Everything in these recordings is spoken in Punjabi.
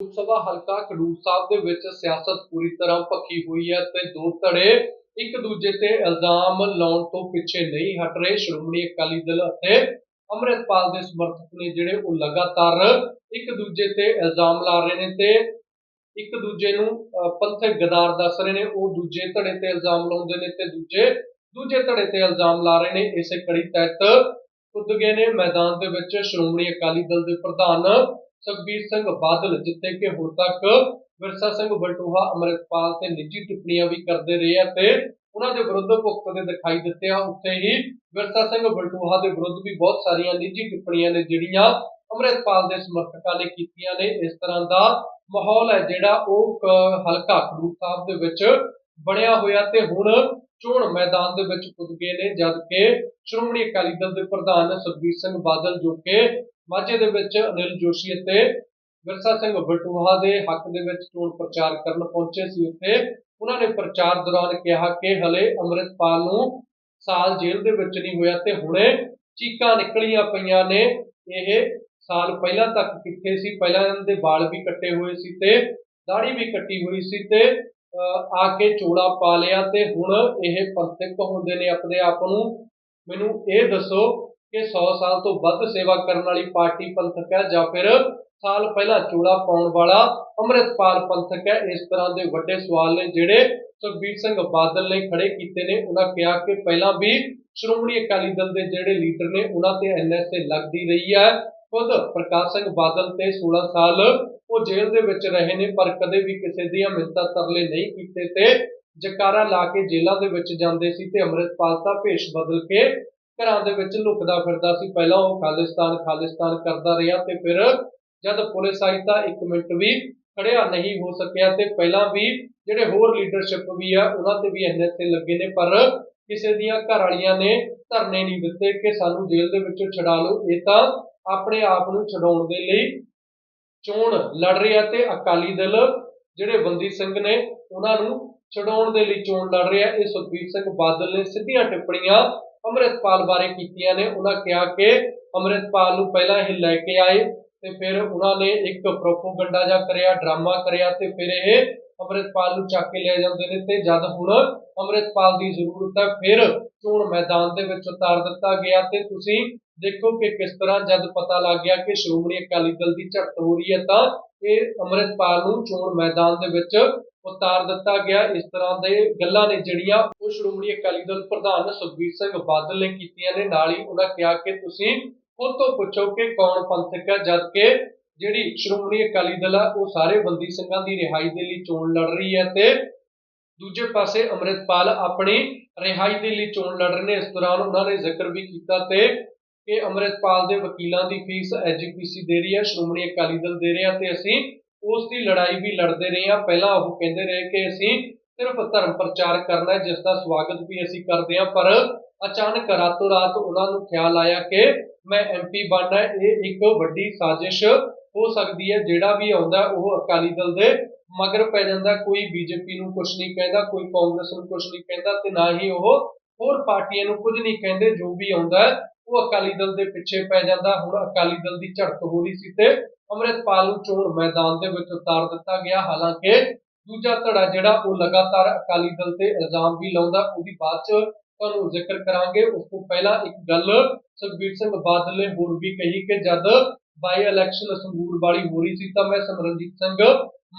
ਲੋਕ ਸਭਾ ਹਲਕਾ ਖਡੂਰ ਸਾਹਿਬ ਦੇ ਵਿੱਚ ਸਿਆਸਤ ਪੂਰੀ ਤਰ੍ਹਾਂ ਭਖੀ ਹੋਈ ਹੈ ਤੇ ਦੋ ਧੜੇ ਇੱਕ ਦੂਜੇ ਤੇ ਇਲਜ਼ਾਮ ਲਾਉਣ ਤੋਂ ਪਿੱਛੇ ਨਹੀਂ ਹਟ ਰਹੇ। ਸ਼੍ਰੋਮਣੀ ਅਕਾਲੀ ਦਲ ਅਤੇ ਅੰਮ੍ਰਿਤਪਾਲ ਦੇ ਸਮਰਥਕ ਨੇ ਜਿਹੜੇ ਉਹ ਲਗਾਤਾਰ ਇੱਕ ਦੂਜੇ ਤੇ ਇਲਜ਼ਾਮ ਲਾ ਰਹੇ ਨੇ ਤੇ ਇੱਕ ਦੂਜੇ ਨੂੰ ਪੰਥਕ ਗਦਾਰ ਦੱਸ ਰਹੇ ਨੇ। ਉਹ ਦੂਜੇ ਧੜੇ ਤੇ ਇਲਜ਼ਾਮ ਲਾਉਂਦੇ ਨੇ ਤੇ ਦੂਜੇ ਦੂਜੇ ਧੜੇ ਤੇ ਇਲਜ਼ਾਮ ਲਾ ਰਹੇ ਨੇ। ਇਸੇ ਕੜੀ ਤਹਿਤ ਖੁਦ ਗਏ ਨੇ ਮੈਦਾਨ ਦੇ ਵਿੱਚ ਸ਼੍ਰੋਮਣੀ ਅਕਾਲੀ ਦਲ ਦੇ ਪ੍ਰਧਾਨ ਸੁਖਬੀਰ ਸਿੰਘ ਬਾਦਲ ਜਿੱਥੇ ਕਿ ਹੁਣ ਤੱਕ ਵਿਰਸਾ ਸਿੰਘ ਬਲਟੂਹਾ ਅੰਮ੍ਰਿਤਪਾਲ ਤੇ ਨਿੱਜੀ ਟਿੱਪਣੀਆਂ ਵੀ ਕਰਦੇ ਰਹੇ ਆ ਤੇ ਉਹਨਾਂ ਦੇ ਵਿਰੁੱਧ ਭੁਗਤਦੇ ਦਿਖਾਈ ਦਿੱਤੇ ਆ। ਉੱਥੇ ਹੀ ਵਿਰਸਾ ਸਿੰਘ ਬਲਟੋਹਾ ਦੇ ਵਿਰੁੱਧ ਵੀ ਬਹੁਤ ਸਾਰੀਆਂ ਨਿੱਜੀ ਟਿੱਪਣੀਆਂ ਨੇ ਜਿਹੜੀਆਂ ਅੰਮ੍ਰਿਤਪਾਲ ਦੇ ਸਮਰਥਕਾਂ ਨੇ ਕੀਤੀਆਂ ਨੇ। ਇਸ ਤਰ੍ਹਾਂ ਦਾ ਮਾਹੌਲ ਹੈ ਜਿਹੜਾ ਉਹ ਹਲਕਾ ਖਡੂਰ ਸਾਹਿਬ ਦੇ ਵਿੱਚ ਬਣਿਆ ਹੋਇਆ ਤੇ ਹੁਣ ਚੋਣ ਮੈਦਾਨ ਦੇ ਵਿੱਚ ਪੁੱਜ ਗਏ ਨੇ, ਜਦ ਕਿ ਸ਼੍ਰੋਮਣੀ ਅਕਾਲੀ ਦਲ ਦੇ ਪ੍ਰਧਾਨ ਸੁਖਬੀਰ ਸਿੰਘ ਬਾਦਲ ਜੋ ਕਿ ਮਾਝੇ ਦੇ ਵਿੱਚ ਅਨਿਲ ਜੋਸ਼ੀ ਅਤੇ ਵਿਰਸਾ ਸਿੰਘ ਬਲਟੋਹਾ ਦੇ ਹੱਕ ਦੇ ਵਿੱਚ ਚੋਣ ਪ੍ਰਚਾਰ ਕਰਨ ਪਹੁੰਚੇ ਸੀ ਉੱਥੇ। ਉਹਨਾਂ ਨੇ ਪ੍ਰਚਾਰ ਦੌਰਾਨ ਕਿਹਾ ਕਿ ਹਲੇ ਅੰਮ੍ਰਿਤਪਾਲ ਨੂੰ ਸਾਲ ਜੇਲ੍ਹ ਦੇ ਵਿੱਚ ਨਹੀਂ ਹੋਇਆ ਤੇ ਹੁਣੇ ਚੀਕਾਂ ਨਿਕਲੀਆਂ ਪਈਆਂ ਨੇ। ਇਹ ਸਾਲ ਪਹਿਲਾਂ ਤੱਕ ਕਿੱਥੇ ਸੀ? ਪਹਿਲਾਂ ਇਹਨਾਂ ਦੇ ਵਾਲ ਵੀ ਕੱਟੇ ਹੋਏ ਸੀ ਤੇ ਦਾੜੀ ਵੀ ਕੱਟੀ ਹੋਈ ਸੀ ਤੇ ਆ ਕੇ ਚੋਲਾ ਪਾ ਲਿਆ ਤੇ ਹੁਣ ਇਹ ਪੰਥਕ ਹੁੰਦੇ ਨੇ ਆਪਣੇ ਆਪ ਨੂੰ। ਮੈਨੂੰ ਇਹ ਦੱਸੋ ਕਿ 100 ਸਾਲ ਤੋਂ ਵੱਧ ਸੇਵਾ ਕਰਨ ਵਾਲੀ ਪਾਰਟੀ ਪੰਥਕ ਹੈ ਜਾਂ ਫਿਰ ਸਾਲ ਪਹਿਲਾਂ ਚੋਲਾ ਪਾਉਣ ਵਾਲਾ ਅੰਮ੍ਰਿਤਪਾਲ ਪੰਥਕ ਹੈ, ਇਸ ਤਰ੍ਹਾਂ ਦੇ ਵੱਡੇ ਸਵਾਲ ਨੇ ਜਿਹੜੇ ਸੁਖਬੀਰ ਸਿੰਘ ਬਾਦਲ ਨੇ ਖੜੇ ਕੀਤੇ ਨੇ। ਉਹਨਾਂ ਕਿਹਾ ਕਿ ਪਹਿਲਾਂ ਵੀ ਸ਼੍ਰੋਮਣੀ ਅਕਾਲੀ ਦਲ ਦੇ ਜਿਹੜੇ ਲੀਡਰ ਨੇ, ਉਹਨਾਂ ਤੇ ਐਨਐਸਏ ਲੱਗਦੀ ਰਹੀ ਹੈ। ਖੁਦ ਪ੍ਰਕਾਸ਼ ਸਿੰਘ ਬਾਦਲ ਤੇ 16 ਸਾਲ ਉਹ ਜੇਲ੍ਹ ਦੇ ਵਿੱਚ ਰਹੇ ਨੇ, ਪਰ ਕਦੇ ਵੀ ਕਿਸੇ ਦੀਆਂ ਮਿੰਨਤਾਂ ਤਰਲੇ ਨਹੀਂ ਕੀਤੇ ਤੇ ਜਕਾਰਾ ਲਾ ਕੇ ਜੇਲ੍ਹਾਂ ਦੇ ਵਿੱਚ ਜਾਂਦੇ ਸੀ ਤੇ ਅੰਮ੍ਰਿਤਪਾਲ ਦਾ ਭੇਸ਼ ਬਦਲ ਕੇ ਘਰਾਂ ਦੇ ਵਿੱਚ ਲੁਕਦਾ ਫਿਰਦਾ ਸੀ। ਪਹਿਲਾਂ ਉਹ ਖਾਲਿਸਤਾਨ ਖਾਲਿਸਤਾਨ ਕਰਦਾ ਰਿਹਾ ਤੇ ਫਿਰ ਜਦ ਪੁਲਿਸ ਆਈ ਤਾਂ ਇੱਕ ਮਿੰਟ ਵੀ ਖੜਿਆ ਨਹੀਂ ਹੋ ਸਕਿਆ ਤੇ ਪਹਿਲਾਂ ਵੀ ਜਿਹੜੇ ਹੋਰ ਲੀਡਰਸ਼ਿਪ ਵੀ ਆ, ਉਹਨਾਂ ਤੇ ਵੀ ਐਨਐਸਏ ਲੱਗੇ ਨੇ, ਪਰ ਕਿਸੇ ਦੀਆਂ ਘਰ ਵਾਲੀਆਂ ਨੇ ਧਰਨੇ ਨਹੀਂ ਦਿੱਤੇ ਕਿ ਸਾਨੂੰ ਜੇਲ੍ਹ ਦੇ ਵਿੱਚੋਂ ਛਡਾ ਲਓ। ਇਹ ਤਾਂ ਆਪਣੇ ਆਪ ਨੂੰ ਛਡਾਉਣ ਦੇ ਲਈ ਚੋਣ ਲੜ ਰਿਹਾ ਤੇ ਅਕਾਲੀ ਦਲ ਜਿਹੜੇ ਬੰਦੀ ਸਿੰਘ ਨੇ, ਉਹਨਾਂ ਨੂੰ ਛਡਾਉਣ ਦੇ ਲਈ ਚੋਣ ਲੜ ਰਿਹਾ। ਇਹ ਸੁਖਬੀਰ ਸਿੰਘ ਬਾਦਲ ਨੇ ਸਿੱਧੀਆਂ ਟਿੱਪਣੀਆਂ ਅੰਮ੍ਰਿਤਪਾਲ ਬਾਰੇ ਕੀਤੀਆਂ ਨੇ। ਉਹਨਾਂ ਕਿਹਾ ਕਿ ਅੰਮ੍ਰਿਤਪਾਲ ਨੂੰ ਪਹਿਲਾਂ ਇਹ ਲੈ ਕੇ ਆਏ ਤੇ ਫਿਰ ਉਹਨਾਂ ਨੇ ਇੱਕ ਪ੍ਰੋਪੋਗੰਡਾ ਜਿਹਾ ਕਰਿਆ, ਡਰਾਮਾ ਕਰਿਆ ਤੇ ਫਿਰ ਇਹ ਅੰਮ੍ਰਿਤਪਾਲ ਨੂੰ ਚੱਕ ਕੇ ਲੈ ਜਾਂਦੇ ਨੇ ਤੇ ਜਦ ਹੁਣ ਅੰਮ੍ਰਿਤਪਾਲ ਦੀ ਜ਼ਰੂਰਤ ਹੈ, ਫਿਰ ਚੋਣ ਮੈਦਾਨ ਦੇ ਵਿੱਚ ਉਤਾਰ ਦਿੱਤਾ ਗਿਆ ਤੇ ਤੁਸੀਂ ਦੇਖੋ ਕਿ ਕਿਸ ਤਰ੍ਹਾਂ ਜਦ ਪਤਾ ਲੱਗ ਗਿਆ ਕਿ ਸ਼੍ਰੋਮਣੀ ਅਕਾਲੀ ਦਲ ਦੀ ਝੜਪ ਹੋ ਰਹੀ ਹੈ, ਤਾਂ ਇਹ ਅੰਮ੍ਰਿਤਪਾਲ ਨੂੰ ਚੋਣ ਮੈਦਾਨ ਦੇ ਵਿੱਚ ਉਤਾਰ ਦਿੱਤਾ ਗਿਆ। ਇਸ ਤਰ੍ਹਾਂ ਦੇ ਗੱਲਾਂ ਨੇ ਜਿਹੜੀਆਂ ਉਹ ਸ਼੍ਰੋਮਣੀ ਅਕਾਲੀ ਦਲ ਪ੍ਰਧਾਨ ਸੁਖਬੀਰ ਸਿੰਘ ਬਾਦਲ ਨੇ ਕੀਤੀਆਂ ਨੇ। ਨਾਲ ਹੀ ਉਹਨਾਂ ਕਿਹਾ ਕਿ ਤੁਸੀਂ ਖੁਦ ਤੋਂ ਪੁੱਛੋ ਕਿ ਕੌਣ ਪੰਥਕ ਹੈ ਜਦ ਕਿ ਜਿਹੜੀ ਸ਼੍ਰੋਮਣੀ ਅਕਾਲੀ ਦਲ ਆ, ਉਹ ਸਾਰੇ ਬੰਦੀ ਸਿੰਘਾਂ ਦੀ ਰਿਹਾਈ ਦੇ ਲਈ ਚੋਣ ਲੜ ਰਹੀ ਹੈ ਤੇ ਦੂਜੇ ਪਾਸੇ ਅੰਮ੍ਰਿਤਪਾਲ ਆਪਣੀ ਰਿਹਾਈ ਦੇ ਲਈ ਚੋਣ ਲੜ ਰਹੇ ਨੇ। ਇਸ ਦੌਰਾਨ ਉਹਨਾਂ ਨੇ ਜ਼ਿਕਰ ਵੀ ਕੀਤਾ ਤੇ ਕਿ ਅੰਮ੍ਰਿਤਪਾਲ ਦੇ ਵਕੀਲਾਂ ਦੀ ਫੀਸ ਐਜੀਪੀਸੀ ਦੇ ਰਹੀ ਹੈ, ਸ਼੍ਰੋਮਣੀ ਅਕਾਲੀ ਦਲ ਦੇ ਰਿਹਾ ਤੇ ਅਸੀਂ ਉਸ ਦੀ ਲੜਾਈ ਵੀ ਲੜਦੇ ਰਹੇ ਹਾਂ ਪਹਿਲਾਂ ਉਹ ਕਹਿੰਦੇ ਰਹੇ ਕਿ ਅਸੀਂ ਸਿਰਫ ਧਰਮ ਪ੍ਰਚਾਰ ਕਰਨਾ ਹੈ, ਜਿਸ ਦਾ ਸਵਾਗਤ ਵੀ ਅਸੀਂ ਕਰਦੇ ਹਾਂ, ਪਰ ਅਚਾਨਕ ਰਾਤੋਂ ਰਾਤ ਉਹਨਾਂ ਨੂੰ ਖਿਆਲ ਆਇਆ ਕਿ ਮੈਂ ਐਮਪੀ ਬਣਨਾ ਇਹ ਇੱਕ ਵੱਡੀ ਸਾਜ਼ਿਸ਼ ਹੋ ਸਕਦੀ ਹੈ, ਜਿਹੜਾ ਵੀ ਆਉਂਦਾ ਉਹ ਅਕਾਲੀ ਦਲ ਦੇ ਮਗਰ ਪੈ ਜਾਂਦਾ। ਕੋਈ ਬੀਜੇਪੀ ਨੂੰ ਕੁਝ ਨਹੀਂ ਕਹਿੰਦਾ, ਕੋਈ ਕਾਂਗਰਸ ਨੂੰ ਕੁਝ ਨਹੀਂ ਕਹਿੰਦਾ ਤੇ ਨਾ ਹੀ ਉਹ ਹੋਰ ਪਾਰਟੀਆਂ ਨੂੰ ਕੁਝ ਨਹੀਂ ਕਹਿੰਦੇ। ਜੋ ਵੀ ਆਉਂਦਾ ਉਹ ਅਕਾਲੀ ਦਲ ਦੇ ਪਿੱਛੇ ਪੈ ਜਾਂਦਾ। ਹੁਣ ਅਕਾਲੀ ਦਲ ਦੀ ਝੜਪ ਹੋ ਰਹੀ ਸੀ ਤੇ ਅੰਮ੍ਰਿਤਪਾਲ ਨੂੰ ਚੋਣ ਮੈਦਾਨ ਦੇ ਵਿੱਚ ਉਤਾਰ ਦਿੱਤਾ ਗਿਆ। ਹਾਲਾਂਕਿ ਦੂਜਾ ਧੜਾ ਜਿਹੜਾ, ਉਹ ਲਗਾਤਾਰ ਅਕਾਲੀ ਦਲ ਤੇ ਇਲਜ਼ਾਮ ਵੀ ਲਾਉਂਦਾ। ਉਹਦੀ ਬਾਅਦ ਚ ਤੁਹਾਨੂੰ ਜ਼ਿਕਰ ਕਰਾਂਗੇ। ਉਸ ਤੋਂ ਪਹਿਲਾਂ ਇੱਕ ਗੱਲ ਸੁਖਬੀਰ ਸਿੰਘ ਬਾਦਲ ਨੇ ਹੋਰ ਵੀ ਕਹੀ ਕਿ ਜਦ ਬਾਈ ਇਲੈਕਸ਼ਨ ਸੰਗਰੂਰ ਵਾਲੀ ਹੋ ਰਹੀ ਸੀ, ਤਾਂ ਮੈਂ ਸਿਮਰਨਜੀਤ ਸਿੰਘ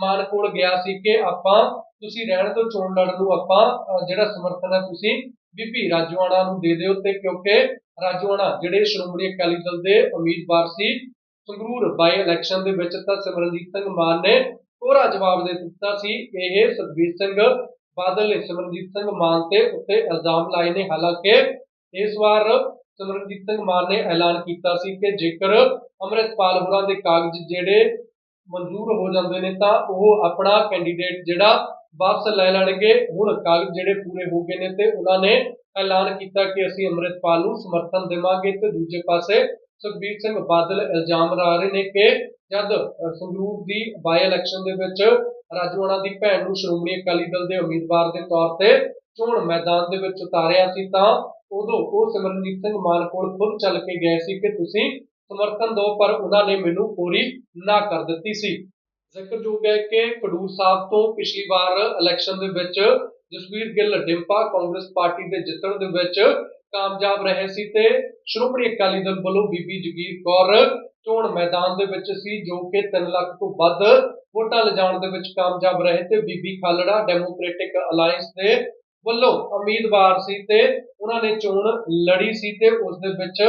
ਮਾਨ ਕੋਲ ਗਿਆ ਸੀ ਕਿ ਆਪਾਂ, ਤੁਸੀਂ ਰਹਿਣ ਤੋਂ ਚੋਣ ਲੜਨ ਨੂੰ ਆਪਾਂ ਜਿਹੜਾ ਸਮਰਥਨ ਹੈ ਤੁਸੀਂ ਬੀਬੀ ਰਾਜਵਾੜਾ ਨੂੰ ਦੇ ਦਿਓ ਤੇ ਕਿਉਂਕਿ ਰਾਜਵਾੜਾ ਜਿਹੜੇ ਸ਼੍ਰੋਮਣੀ ਅਕਾਲੀ ਦਲ ਦੇ ਉਮੀਦਵਾਰ ਸੀ, ਸੰਗਰੂਰ ਬਾਈ ਇਲੈਕਸ਼ਨ ਦੇ ਵਿੱਚ ਤਾਂ ਸਿਮਰਨਜੀਤ ਸਿੰਘ ਮਾਨ ਨੇ ਕੋਰਾ ਜਵਾਬ ਦੇ ਦਿੱਤਾ ਸੀ। ਇਹ ਸੁਖਬੀਰ ਸਿੰਘ ਬਾਦਲ ਨੇ ਸਿਮਰਨਜੀਤ ਸਿੰਘ ਮਾਨ ਤੇ ਉੱਤੇ ਇਲਜ਼ਾਮ ਲਾਏ ਨੇ। ਹਾਲਾਂਕਿ ਇਸ ਵਾਰ ਸਿਮਰਨਜੀਤ ਸਿੰਘ ਮਾਨ ਨੇ ਐਲਾਨ ਕੀਤਾ ਸੀ ਕਿ ਜੇਕਰ ਅੰਮ੍ਰਿਤਪਾਲ ਹੋਰਾਂ ਦੇ ਕਾਗਜ਼ ਜਿਹੜੇ ਮਨਜ਼ੂਰ ਹੋ ਜਾਂਦੇ ਨੇ ਤਾਂ ਉਹ ਆਪਣਾ ਕੈਂਡੀਡੇਟ ਜਿਹੜਾ ਵਾਪਸ ਲੈ ਲੈਣਗੇ। ਹੁਣ ਕਾਗਜ਼ ਜਿਹੜੇ ਪੂਰੇ ਹੋ ਗਏ ਨੇ ਤੇ ਉਹਨਾਂ ਨੇ ਐਲਾਨ ਕੀਤਾ ਕਿ ਅਸੀਂ ਅੰਮ੍ਰਿਤਪਾਲ ਨੂੰ ਸਮਰਥਨ ਦੇਵਾਂਗੇ। ਤੇ ਦੂਜੇ ਪਾਸੇ ਸੁਖਬੀਰ ਸਿੰਘ ਬਾਦਲ ਇਲਜ਼ਾਮ ਲਾ ਰਹੇ ਨੇ ਕਿ ਜਦ ਸੰਗਰੂਰ ਦੀ ਬਾਈ ਇਲੈਕਸ਼ਨ ਦੇ ਵਿੱਚ ਰਾਜਵਾੜਾ ਦੀ ਭੈਣ ਨੂੰ ਸ਼੍ਰੋਮਣੀ ਅਕਾਲੀ ਦਲ ਦੇ ਉਮੀਦਵਾਰ ਦੇ ਤੌਰ ਤੇ ਚੋਣ ਮੈਦਾਨ ਦੇ ਵਿੱਚ ਉਤਾਰਿਆ ਸੀ ਤਾਂ ਉਦੋਂ ਉਹ ਸਿਮਰਨਜੀਤ ਸਿੰਘ ਮਾਨ ਕੋਲ ਖੁਦ ਚੱਲ ਕੇ ਗਏ ਸੀ ਕਿ ਤੁਸੀਂ ਸਮਰਥਨ ਦਿਓ, ਪਰ ਉਹਨਾਂ ਨੇ ਮੈਨੂੰ ਪੂਰੀ ਨਾ ਕਰ ਦਿੱਤੀ ਸੀ। ਜ਼ਿਕਰਯੋਗ ਹੈ ਕਿ ਖਡੂਰ ਸਾਹਿਬ ਤੋਂ ਪਿਛਲੀ ਵਾਰ ਇਲੈਕਸ਼ਨ ਦੇ ਵਿੱਚ ਜਸਵੀਰ ਗਿੱਲ ਡਿੰਪਾ ਕਾਂਗਰਸ ਪਾਰਟੀ ਦੇ ਜਿੱਤਣ ਦੇ ਵਿੱਚ ਕਾਮਯਾਬ ਰਹੇ ਸੀ ਤੇ ਸ਼੍ਰੋਮਣੀ ਅਕਾਲੀ ਦਲ ਵੱਲੋਂ ਬੀਬੀ ਜਗੀਰ ਕੌਰ ਚੋਣ ਮੈਦਾਨ ਦੇ ਵਿੱਚ ਸੀ, ਜੋ ਕਿ 3 ਲੱਖ ਤੋਂ ਵੱਧ ਵੋਟਾਂ ਲਿਜਾਉਣ ਦੇ ਵਿੱਚ ਕਾਮਯਾਬ ਰਹੇ ਤੇ ਬੀਬੀ ਖਾਲੜਾ ਡੈਮੋਕ੍ਰੈਟਿਕ ਅਲਾਈਅੰਸ ਦੇ ਵੱਲੋਂ ਉਮੀਦਵਾਰ ਸੀ ਤੇ ਉਹਨਾਂ ਨੇ ਚੋਣ ਲੜੀ ਸੀ ਤੇ ਉਸ ਦੇ ਵਿੱਚ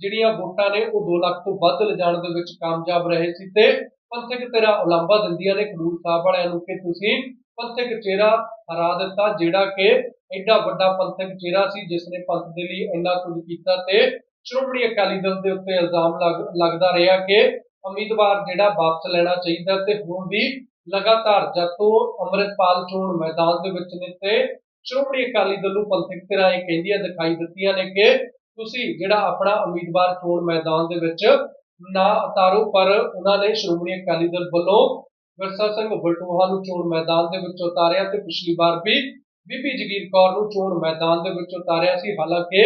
ਜਿਹੜੀਆਂ ਵੋਟਾਂ ਨੇ ਉਹ 2 ਲੱਖ ਤੋਂ ਵੱਧ ਲਿਜਾਣ ਦੇ ਵਿੱਚ ਕਾਮਯਾਬ ਰਹੇ ਸੀ ਤੇ ਪੰਥਕ ਤੇਰਾ ਉਲੰਭਾ ਦਿੰਦੀਆਂ ਨੇ ਖਡੂਰ ਸਾਹਿਬ ਵਾਲਿਆਂ ਨੂੰ ਕਿ ਤੁਸੀਂ ਪੰਥਕ ਚਿਹਰਾ ਹਰਾ ਦਿੱਤਾ, ਜਿਹੜਾ ਕਿ ਐਡਾ ਵੱਡਾ ਪੰਥਕ ਚਿਹਰਾ ਸੀ ਜਿਸ ਨੇ ਪੰਥ ਦੇ ਲਈ ਇੰਨਾ ਕੁਝ ਕੀਤਾ ਤੇ ਸ਼੍ਰੋਮਣੀ ਅਕਾਲੀ ਦਲ ਦੇ ਉੱਤੇ ਇਲਜ਼ਾਮ ਲੱਗ- ਲੱਗਦਾ ਰਿਹਾ ਕਿ ਉਮੀਦਵਾਰ ਜਿਹੜਾ ਵਾਪਸ ਲੈਣਾ ਚਾਹੀਦਾ ਤੇ ਹੁਣ ਵੀ ਲਗਾਤਾਰ ਜਦ ਤੋਂ ਅੰਮ੍ਰਿਤਪਾਲ ਚੋਣ ਮੈਦਾਨ ਦੇ ਵਿੱਚ ਨੇ ਤੇ ਸ਼੍ਰੋਮਣੀ ਅਕਾਲੀ ਦਲ ਨੂੰ ਪੰਥਕ ਧਿਰਾਂ ਇਹ ਕਹਿੰਦੀਆਂ ਦਿਖਾਈ ਦਿੱਤੀਆਂ ਨੇ ਕਿ ਤੁਸੀਂ ਜਿਹੜਾ ਆਪਣਾ ਉਮੀਦਵਾਰ ਚੋਣ ਮੈਦਾਨ ਦੇ ਵਿੱਚ ਨਾ ਉਤਾਰੋ, ਪਰ ਉਹਨਾਂ ਨੇ ਸ਼੍ਰੋਮਣੀ ਅਕਾਲੀ ਦਲ ਵੱਲੋਂ ਵਿਰਸਾ ਸਿੰਘ ਬਲਟੋਹਾ ਨੂੰ ਚੋਣ ਮੈਦਾਨ ਦੇ ਵਿੱਚ ਉਤਾਰਿਆ ਤੇ ਪਿਛਲੀ ਵਾਰ ਵੀ ਬੀਬੀ ਜਗੀਰ ਕੌਰ ਨੂੰ ਚੋਣ ਮੈਦਾਨ ਦੇ ਵਿੱਚ ਉਤਾਰਿਆ ਸੀ। ਹਾਲਾਂਕਿ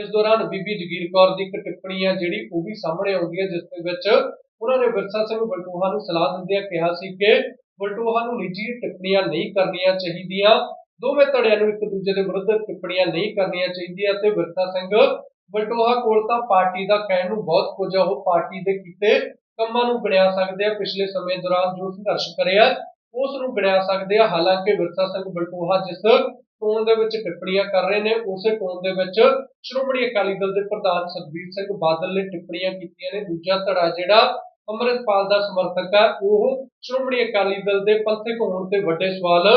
ਇਸ ਦੌਰਾਨ ਬੀਬੀ ਜਗੀਰ ਕੌਰ ਦੀ ਇੱਕ ਟਿੱਪਣੀ ਹੈ ਜਿਹੜੀ ਉਹ ਵੀ ਸਾਹਮਣੇ ਆਉਂਦੀ ਹੈ ਜਿਸ ਦੇ ਵਿੱਚ ਉਹਨਾਂ ਨੇ ਵਿਰਸਾ ਸਿੰਘ ਬਲਟੋਹਾ ਨੂੰ ਸਲਾਹ ਦਿੰਦਿਆਂ ਕਿਹਾ ਸੀ ਕਿ ਬਲਟੋਹਾ ਨੂੰ ਨਿੱਜੀ ਟਿੱਪਣੀਆਂ ਨਹੀਂ ਕਰਨੀਆਂ ਚਾਹੀਦੀਆਂ। ਦੋਵੇਂ ਧੜਿਆਂ ਨੂੰ ਇੱਕ ਦੂਜੇ ਦੇ ਵਿਰੁੱਧ ਟਿੱਪਣੀਆਂ ਨਹੀਂ ਕਰਨੀਆਂ ਚਾਹੀਦੀਆਂ ਤੇ ਵਿਰਸਾ ਸਿੰਘ ਬਲਟੋਹਾ ਕੋਲ ਤਾਂ ਪਾਰਟੀ ਦਾ ਕਹਿਣ ਨੂੰ ਬਹੁਤ ਕੁਝ ਆ ਉਹ ਪਾਰਟੀ ਦੇ ਕੀਤੇ ਕੰਮਾਂ ਨੂੰ ਗਿਣਿਆ ਸਕਦੇ ਆ। ਪਿਛਲੇ ਸਮੇਂ ਦੌਰਾਨ ਜੋ ਸੰਘਰਸ਼ ਕਰਿਆ ਉਸ ਨੂੰ ਗਿਣਿਆ ਸਕਦੇ ਆ। ਹਾਲਾਂਕਿ ਵਿਰਸਾ ਸਿੰਘ ਬਲਟੋਹਾ ਜਿਸ ਟੋਨ ਦੇ ਵਿੱਚ ਟਿੱਪਣੀਆਂ ਕਰ ਰਹੇ ਨੇ, ਉਸੇ ਟੋਨ ਦੇ ਵਿੱਚ ਸ਼੍ਰੋਮਣੀ ਅਕਾਲੀ ਦਲ ਦੇ ਪ੍ਰਧਾਨ ਸੁਖਬੀਰ ਸਿੰਘ ਬਾਦਲ ਨੇ ਟਿੱਪਣੀਆਂ ਕੀਤੀਆਂ ਨੇ। ਦੂਜਾ ਧੜਾ ਜਿਹੜਾ ਅੰਮ੍ਰਿਤਪਾਲ ਦਾ ਸਮਰਥਕ ਹੈ ਉਹ ਸ਼੍ਰੋਮਣੀ ਅਕਾਲੀ ਦਲ ਦੇ ਪੰਥਕ ਹੋਣ ਤੇ ਵੱਡੇ ਸਵਾਲ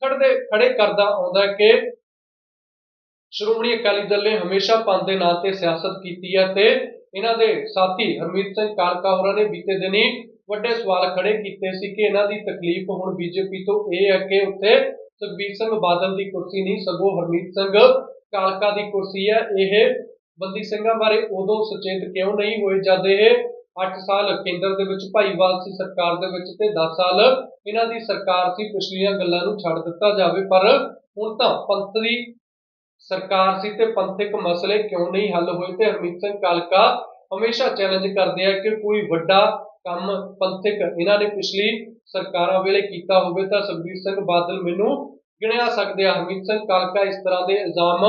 ਖੜਦੇ, ਖੜੇ ਕਰਦਾ ਆਉਂਦਾ ਕਿ ਸ਼੍ਰੋਮਣੀ ਅਕਾਲੀ ਦਲ ਨੇ ਹਮੇਸ਼ਾ ਪੰਥ ਦੇ ਨਾਂ ਤੇ ਸਿਆਸਤ ਕੀਤੀ ਹੈ ਤੇ ਇਹਨਾਂ ਦੇ ਸਾਥੀ ਹਰਮੀਤ ਸਿੰਘ ਕਾਲਕਾ ਹੋਰਾਂ ਨੇ ਬੀਤੇ ਦਿਨੀ ਵੱਡੇ ਸਵਾਲ ਖੜੇ ਕੀਤੇ ਸੀ ਕਿ ਇਹਨਾਂ ਦੀ ਤਕਲੀਫ ਹੁਣ ਬੀਜੇਪੀ ਤੋਂ ਇਹ ਹੈ ਕਿ ਉੱਥੇ ਸੁਖਬੀਰ ਸਿੰਘ ਬਾਦਲ ਦੀ ਕੁਰਸੀ ਨਹੀਂ, ਸਗੋਂ ਹਰਮੀਤ ਸਿੰਘ ਕਾਲਕਾ ਦੀ ਕੁਰਸੀ ਹੈ ਇਹ ਬੰਦੀ ਸਿੰਘਾਂ ਬਾਰੇ ਉਦੋਂ ਸੁਚੇਤ ਕਿਉਂ ਨਹੀਂ ਹੋਏ, ਜਦ ਇਹ 8 ਸਾਲ ਕੇਂਦਰ ਦੇ ਵਿੱਚ ਭਾਈਵਾਲ ਸੀ ਸਰਕਾਰ ਦੇ ਵਿੱਚ ਤੇ 10 ਸਾਲ ਇਹਨਾਂ ਦੀ ਸਰਕਾਰ ਸੀ, ਪਿਛਲੀਆਂ ਗੱਲਾਂ ਨੂੰ ਛੱਡ ਦਿੱਤਾ ਜਾਵੇ। ਪਰ ਹੁਣ ਤਾਂ ਪੰਥ ਦੀ ਸਰਕਾਰ ਸੀ ਤੇ ਪੰਥਕ ਮਸਲੇ ਕਿਉਂ ਨਹੀਂ ਹੱਲ ਹੋਏ ਤੇ ਹਰਮੀਤ ਸਿੰਘ ਕਾਲਕਾ ਹਮੇਸ਼ਾ ਚੈਲੰਜ ਕਰਦੇ ਆ ਕਿ ਕੋਈ ਵੱਡਾ ਕੰਮ ਪੰਥਕ ਇਹਨਾਂ ਨੇ ਪਿਛਲੀ ਸਰਕਾਰਾਂ ਵੇਲੇ ਕੀਤਾ ਹੋਵੇ ਤਾਂ ਸੁਖਬੀਰ ਸਿੰਘ ਬਾਦਲ ਮੈਨੂੰ ਗਿਣਿਆ ਸਕਦੇ ਆ। ਹਰਮੀਤ ਸਿੰਘ ਕਾਲਕਾ ਇਸ ਤਰ੍ਹਾਂ ਦੇ ਇਲਜ਼ਾਮ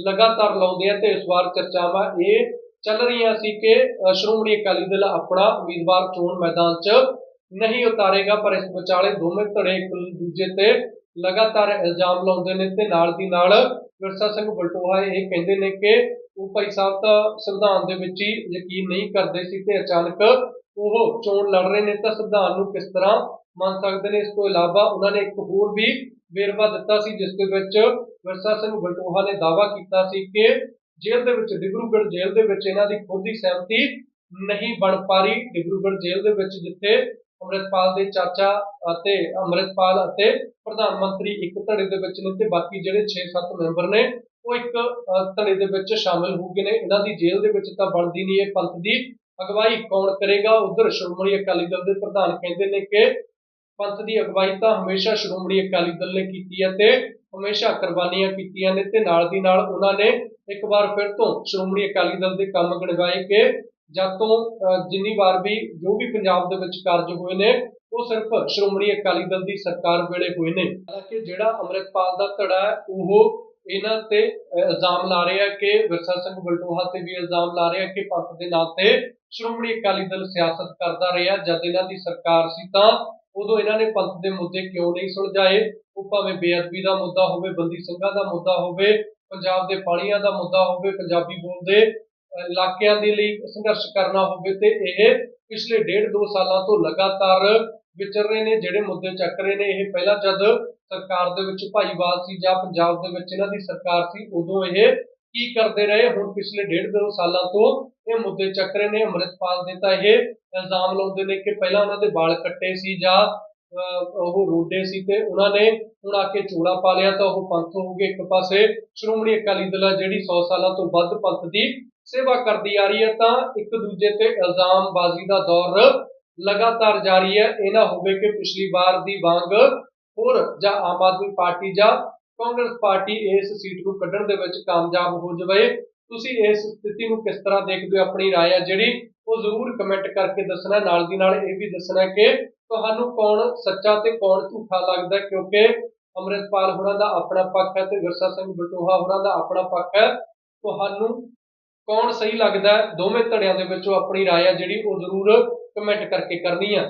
ਲਗਾਤਾਰ ਲਾਉਂਦੇ ਆ ਤੇ ਇਸ ਵਾਰ ਚਰਚਾਵਾਂ ਇਹ ਚੱਲ ਰਹੀਆਂ ਸੀ ਕਿ ਸ਼੍ਰੋਮਣੀ ਅਕਾਲੀ ਦਲ ਆਪਣਾ ਉਮੀਦਵਾਰ ਚੋਣ ਮੈਦਾਨ 'ਚ ਨਹੀਂ ਉਤਾਰੇਗਾ, ਪਰ ਇਸ ਵਿਚਾਲੇ ਦੋਵੇਂ ਧੜੇ ਇੱਕ ਦੂਜੇ ਤੇ ਲਗਾਤਾਰ ਇਲਜ਼ਾਮ ਲਾਉਂਦੇ ਨੇ ਤੇ ਨਾਲ ਦੀ ਨਾਲ ਵਿਰਸਾ ਸਿੰਘ ਬਲਟੋਹਾ ਇਹ ਕਹਿੰਦੇ ਨੇ ਕਿ ਉਹ ਭਾਈ ਸਾਹਿਬ ਤਾਂ ਸੰਵਿਧਾਨ ਦੇ ਵਿੱਚ ਹੀ ਯਕੀਨ ਨਹੀਂ ਕਰਦੇ ਸੀ ਤੇ ਅਚਾਨਕ ਉਹ ਚੋਣ ਲੜ ਰਹੇ ਨੇ, ਤਾਂ ਸੰਵਿਧਾਨ ਨੂੰ ਕਿਸ ਤਰ੍ਹਾਂ ਮੰਨ ਸਕਦੇ ਨੇ? ਇਸ ਤੋਂ ਇਲਾਵਾ ਉਹਨਾਂ ਨੇ ਇੱਕ ਹੋਰ ਵੀ ਵੇਰਵਾ ਦਿੱਤਾ ਸੀ, ਜਿਸ ਦੇ ਵਿੱਚ ਵਿਰਸਾ ਸਿੰਘ ਬਲਟੋਹਾ ਨੇ ਦਾਅਵਾ ਕੀਤਾ ਸੀ ਕਿ ਜੇਲ੍ਹ ਦੇ ਵਿੱਚ, ਡਿਬਰੂਗੜ੍ਹ ਜੇਲ੍ਹ ਦੇ ਵਿੱਚ ਇਹਨਾਂ ਦੀ ਖੁਦ ਦੀ ਸਹਿਮਤੀ ਨਹੀਂ ਬਣ ਪਾ ਰਹੀ। ਡਿਬਰੂਗੜ੍ਹ ਜੇਲ੍ਹ ਦੇ ਵਿੱਚ ਜਿੱਥੇ ਅੰਮ੍ਰਿਤਪਾਲ ਦੇ ਚਾਚਾ ਅਤੇ ਅੰਮ੍ਰਿਤਪਾਲ ਅਤੇ ਪ੍ਰਧਾਨ ਮੰਤਰੀ ਇੱਕ ਧੜੇ ਦੇ ਵਿੱਚ ਨੇ ਤੇ ਬਾਕੀ ਜਿਹੜੇ 6-7 ਮੈਂਬਰ ਨੇ, ਉਹ ਇੱਕ ਧੜੇ ਦੇ ਵਿੱਚ ਸ਼ਾਮਿਲ ਹੋ ਗਏ ਨੇ। ਇਹਨਾਂ ਦੀ ਜੇਲ੍ਹ ਦੇ ਵਿੱਚ ਤਾਂ ਬਣਦੀ ਨਹੀਂ ਇਹ ਪੰਥ ਦੀ ਅਗਵਾਈ। ਕੌਣ ਕਰੇਗਾ? ਉਧਰ ਸ਼੍ਰੋਮਣੀ ਅਕਾਲੀ ਦਲ ਦੇ ਪ੍ਰਧਾਨ ਕਹਿੰਦੇ ਨੇ ਕਿ ਪੰਥ ਦੀ ਅਗਵਾਈ ਤਾਂ ਹਮੇਸ਼ਾ ਸ਼੍ਰੋਮਣੀ ਅਕਾਲੀ ਦਲ ਨੇ ਕੀਤੀ ਹੈ ਤੇ ਹਮੇਸ਼ਾ ਕੁਰਬਾਨੀਆਂ ਕੀਤੀਆਂ ਨੇ ਤੇ ਨਾਲ ਦੀ ਨਾਲ ਉਹਨਾਂ ਨੇ ਇੱਕ ਵਾਰ ਫਿਰ ਤੋਂ ਸ਼੍ਰੋਮਣੀ ਅਕਾਲੀ ਦਲ ਦੇ ਕੰਮ ਗਿਣਵਾਏ ਕਿ ਜਦ ਤੋਂ ਜਿੰਨੀ ਵਾਰ ਵੀ ਜੋ ਵੀ ਪੰਜਾਬ ਦੇ ਵਿੱਚ ਕਾਰਜ ਹੋਏ ਨੇ, ਉਹ ਸਿਰਫ ਸ਼੍ਰੋਮਣੀ ਅਕਾਲੀ ਦਲ ਦੀ ਸਰਕਾਰ ਵੇਲੇ ਹੋਏ ਨੇ। ਹਾਲਾਂਕਿ ਜਿਹੜਾ ਅੰਮ੍ਰਿਤਪਾਲ ਦਾ ਧੜਾ ਹੈ, ਉਹ ਇਹਨਾਂ ਤੇ ਇਲਜ਼ਾਮ ਲਾ ਰਿਹਾ ਕਿ ਵਿਰਸਾ ਸਿੰਘ ਬਲਟੋਹਾ ਤੇ ਵੀ ਇਲਜ਼ਾਮ ਲਾ ਰਿਹਾ ਕਿ ਪੰਥ ਦੇ ਨਾਂ ਤੇ ਸ਼੍ਰੋਮਣੀ ਅਕਾਲੀ ਦਲ ਸਿਆਸਤ ਕਰਦਾ ਰਿਹਾ, ਜਦ ਇਹਨਾਂ ਦੀ ਸਰਕਾਰ ਸੀ ਤਾਂ ਉਦੋਂ ਇਹਨਾਂ ਨੇ ਪੰਥ ਦੇ ਮੁੱਦੇ ਕਿਉਂ ਨਹੀਂ ਸੁਲਝਾਏ? ਉਹ ਭਾਵੇਂ ਬੇਅਦਬੀ ਦਾ ਮੁੱਦਾ ਹੋਵੇ, ਬੰਦੀ ਸਿੰਘਾਂ ਦਾ ਮੁੱਦਾ ਹੋਵੇ, ਪੰਜਾਬ ਦੇ ਪਾਣੀਆਂ ਦਾ ਮੁੱਦਾ ਹੋਵੇ, ਪੰਜਾਬੀ ਬੋਲਦੇ ਇਲਾਕਿਆਂ ਦੇ ਲਈ ਸੰਘਰਸ਼ ਕਰਨਾ ਹੋਵੇ ਤੇ ਇਹ ਪਿਛਲੇ ਡੇਢ ਦੋ ਸਾਲਾਂ ਤੋਂ ਲਗਾਤਾਰ ਵਿਚਰ ਰਹੇ ਨੇ, ਜਿਹੜੇ ਮੁੱਦੇ ਚੱਕ ਰਹੇ ਨੇ, ਇਹ ਪਹਿਲਾਂ ਜਦ ਸਰਕਾਰ ਦੇ ਵਿੱਚ ਭਾਈਵਾਲ ਸੀ ਜਾਂ ਪੰਜਾਬ ਦੇ ਵਿੱਚ ਇਹਨਾਂ ਦੀ ਸਰਕਾਰ ਸੀ, ਉਦੋਂ ਇਹ ਕੀ ਕਰਦੇ ਰਹੇ? ਹੁਣ ਪਿਛਲੇ ਡੇਢ ਦੋ ਸਾਲਾਂ ਤੋਂ ਇਹ ਮੁੱਦੇ ਚੱਕ ਰਹੇ ਨੇ। ਅੰਮ੍ਰਿਤਪਾਲ ਦੇ ਤਾਂ ਇਹ ਇਲਜ਼ਾਮ ਲਾਉਂਦੇ ਨੇ ਕਿ ਪਹਿਲਾਂ ਉਹਨਾਂ ਦੇ ਵਾਲ ਕੱਟੇ ਸੀ ਜਾਂ ਉਹ ਰੋਡੇ ਸੀ ਤੇ ਉਹਨਾਂ ਨੇ ਹੁਣ ਆ ਕੇ ਚੂੜਾ ਪਾ ਲਿਆ ਤਾਂ ਉਹ ਪੰਥ ਹੋ ਗਏ ਇੱਕ ਪਾਸੇ। ਸ਼੍ਰੋਮਣੀ ਅਕਾਲੀ ਦਲ ਆ ਜਿਹੜੀ 100 ਸਾਲਾਂ ਤੋਂ ਵੱਧ ਪੰਥ ਦੀ ਸੇਵਾ ਕਰਦੀ ਆ ਰਹੀ ਹੈ ਤਾਂ ਇੱਕ ਦੂਜੇ ਤੇ ਇਲਜ਼ਾਮਬਾਜ਼ੀ ਦਾ ਦੌਰ ਲਗਾਤਾਰ ਜਾਰੀ ਹੈ। ਇਹ ਨਾ ਹੋਵੇ ਕਿ ਪਿਛਲੀ ਵਾਰ ਦੀ ਵਾਂਗ ਹੋਰ ਜਾਂ ਆਮ ਆਦਮੀ ਪਾਰਟੀ ਜਾਂ ਕਾਂਗਰਸ ਪਾਰਟੀ ਇਸ ਸੀਟ ਨੂੰ ਕੱਢਣ ਦੇ ਵਿੱਚ ਕਾਮਯਾਬ ਹੋ ਜਾਵੇ ਤੁਸੀਂ ਇਸ ਸਥਿਤੀ ਨੂੰ ਕਿਸ ਤਰ੍ਹਾਂ ਦੇਖਦੇ ਹੋ ਆਪਣੀ رائے ਆ ਜਿਹੜੀ ਉਹ ਜ਼ਰੂਰ ਕਮੈਂਟ ਕਰਕੇ ਦੱਸਣਾ ਨਾਲ ਦੀ ਨਾਲ ਇਹ ਵੀ ਦੱਸਣਾ ਕਿ ਤੁਹਾਨੂੰ ਕੌਣ ਸੱਚਾ ਤੇ ਕੌਣ ਝੂਠਾ ਲੱਗਦਾ ਹੈ ਕਿਉਂਕਿ ਅੰਮ੍ਰਿਤਪਾਲ ਹੋਰਾਂ ਦਾ ਆਪਣਾ ਪੱਖ ਹੈ ਤੇ ਵਿਰਸਾ ਸਿੰਘ ਬਟੋਹਾ ਹੋਰਾਂ ਦਾ ਆਪਣਾ ਪੱਖ ਹੈ ਤੁਹਾਨੂੰ ਕੌਣ ਸਹੀ ਲੱਗਦਾ ਹੈ ਦੋਵੇਂ ਧੜਿਆਂ ਦੇ ਵਿੱਚੋਂ ਆਪਣੀ رائے ਹੈ ਜਿਹੜੀ ਉਹ ਜ਼ਰੂਰ ਕਮੈਂਟ ਕਰਕੇ ਕਰਨੀ ਹੈ